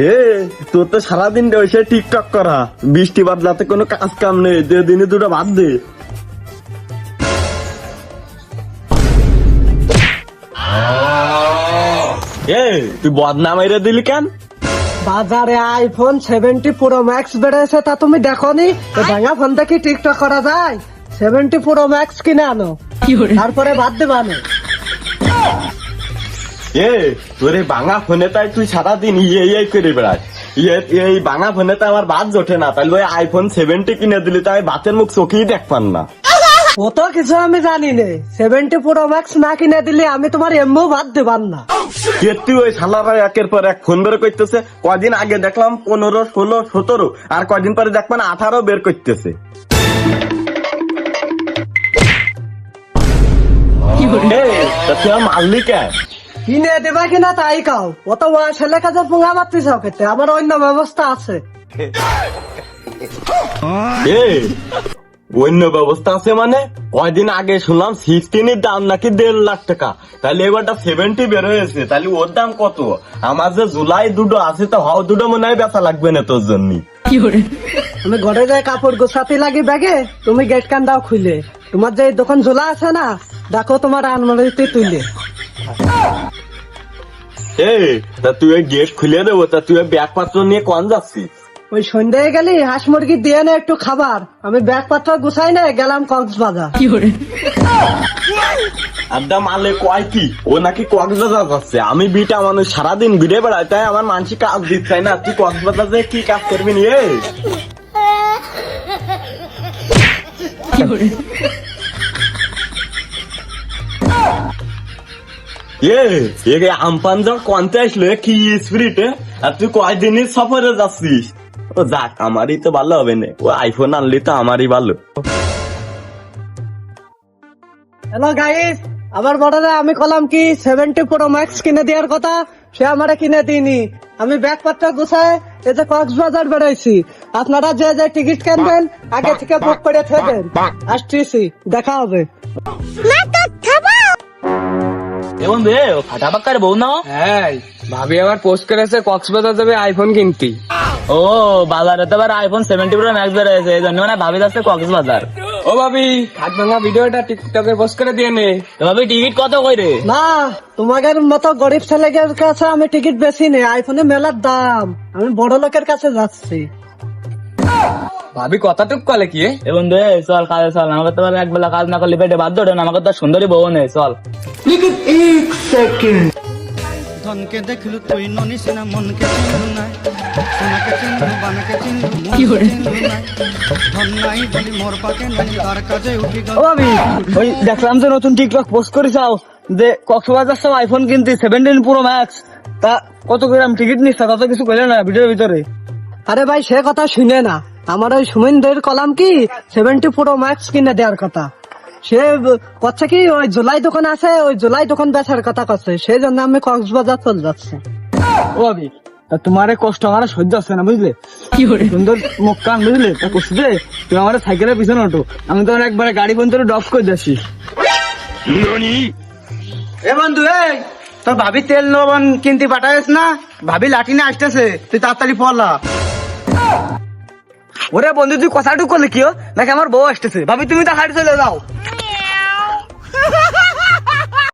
এ তোর তো সারাদিন বসে টিকটক করা। বৃষ্টি বাদলাতে কোনো কাজ কাম নেই দে দিনে দুটো বাদ দে। এ তুই বদনাম এরে দিলি কেন? বাজারে আইফোন সেভেন্টি প্রো ম্যাক্স বেড়েছে তা তুমি দেখোনি? এই ভাঙা ফোন থেকে টিকটক করা যায়। সেভেন্টি প্রো ম্যাক্স কিনে আনো। তারপরে বাদ দেবা না এ তোর এই বাঙা ফোনে তাই তুই সারাদিন ইয়ে ইয়ে করে বেড়াস। ইয়ে এই বাঙা ফোনে আমার বাদ জোটে না। তাহলে ওই আইফোন সেভেন্টি কিনে দিলি তাই বাতের মুখ চোখেই দেখ পান না। ও তো কিছু আমি জানি নে। সেভেন্টি প্রো ম্যাক্স না কিনে দিলে আমি তোমার এমবো বাদ দেবার না। তুই ওই শালারা একের পর এক ফোন বের করতেছে। কদিন আগে দেখলাম পনেরো ষোলো সতেরো আর কদিন পরে দেখবেন আঠারো বের করতেছে। মারলি কেন কিনে দেবা কিনা তাই কাও। ও তো ছেলে কাজে পুঙ্গা মারতেছ খেতে আমার অন্য ব্যবস্থা আছে। অন্য ব্যবস্থা আছে মানে? কয়দিন আগে শুনলাম সিক্সটিনের দাম নাকি দেড় লাখ টাকা। তাহলে এবারটা সেভেন্টি বের হয়েছে তাহলে ওর দাম কত? আমার যে জুলাই দুটো আছে তো হাও দুটো মনে হয় বেচা লাগবে না তোর জন্য। আমি ঘরে যাই কাপড় গোছাতে লাগি ব্যাগে তুমি গেট কান দাও খুলে তোমার যে দোকান ঝোলা আছে না দেখো তোমার আনমারিতে তুলে এ তা তুই গেট খুলে দেবো তা তুই ব্যাগ পাত্র নিয়ে কন যাচ্ছিস? ওই সন্ধ্যায় গেলি হাঁস মুরগি দিয়ে না একটু খাবার। আমি ব্যাগ পত্র গুছাই না গেলাম কক্সবাজার। আড্ডা মারলে কয় কি? ও নাকি কক্সবাজার যাচ্ছে। আমি বিটা মানুষ সারাদিন ঘুরে বেড়াই তাই আমার মানসিক কাজ দিচ্ছে না। তুই কক্সবাজার যে কি কাজ করবি নি এ এ এ আমপান যখন কনতে আসলো? কি স্পিরিট আর তুই কয়দিনই সফরে যাচ্ছিস? ও যাক আমারই তো ভালো হবে না। ও আইফোন আনলি তো আমারই ভালো। হ্যালো গাইস আবার বড়রা আমি কলাম কি? সেভেন্টি প্রো ম্যাক্স কিনে দেওয়ার কথা সে আমারে কিনে দিইনি। আমি ব্যাগ পত্র গুছায় এই যে কক্সবাজার বেড়াইছি। আপনারা যে যে টিকিট কিনবেন আগে থেকে বুক করে থাকবেন আসতেছি দেখা হবে। এবং রে ফাটা পাক্কার বউ না হ্যাঁ ভাবি আবার পোস্ট করেছে কক্সবাজার যাবে আইফোন কিনতে। ও বাজারে তো আবার আইফোন সেভেন্টি প্রো ম্যাক্স বেরোয়েছে এই জন্য মানে ভাবি যাচ্ছে কক্সবাজার। ও ভাবি হাত ভাঙা ভিডিওটা টিকটকে পোস্ট করে দিয়ে নে। ভাবি টিকিট কত করে না তোমাদের মতো গরিব ছেলেদের কাছে আমি টিকিট বেশি নেই আইফোনে মেলার দাম। আমি বড় লোকের কাছে যাচ্ছি। ভাবি কতটুক কলে কি এবং রে চল কাজে চল আমাকে তো এক বেলা কাজ না করলে পেটে বাধ্য ওঠে না আমাকে তো আর সুন্দরী বউ নেই চল। ধনকে দেখলু তুই ননিস না মনকে চিনলু নাই। সোনাকে চিনলু বানাকে চিনলু মনকে চিনলু নাই। ধন নাই বলি মোর পাকে নাই তার কাজে উঠি গেল। ও ওই দেখলাম যে নতুন টিকটক পোস্ট করে করেছাও যে কক্সবাজার সব আইফোন কিনতে সেভেন্টিন প্রো ম্যাক্স তা কত গ্রাম টিকিট নিস কত কিছু কইলে না ভিডিওর ভিতরে। আরে ভাই সে কথা শুনে না। আমার ওই সুমেনদের কলাম কি? সেভেন্টি প্রো ম্যাক্স কিনে দেওয়ার কথা। সে করছে কি ওই জুলাই দোকান আছে ওই জুলাই দোকান বেচার কথা করছে। সেই জন্য আমি কক্সবাজার চলে যাচ্ছি। ও তোমার কষ্ট আমার সহ্য আছে না বুঝলে? সুন্দর মুখ কান বুঝলে? তা যে তুমি আমার সাইকেলের পিছনে ওঠো। আমি তো একবারে গাড়ি পর্যন্ত ড্রপ করে যাচ্ছি এ বন্ধু এই তোর ভাবি তেল লবণ কিনতে পাঠাইস না? ভাবি লাঠি নিয়ে আসতেছে তুই তাড়াতাড়ি পলা। ওরে বন্ধু, তুই কথাটুকু করলে কি নাকি আমার বউ আসতেছে? ভাবি, তুমি তো হাড়ি চলে যাও।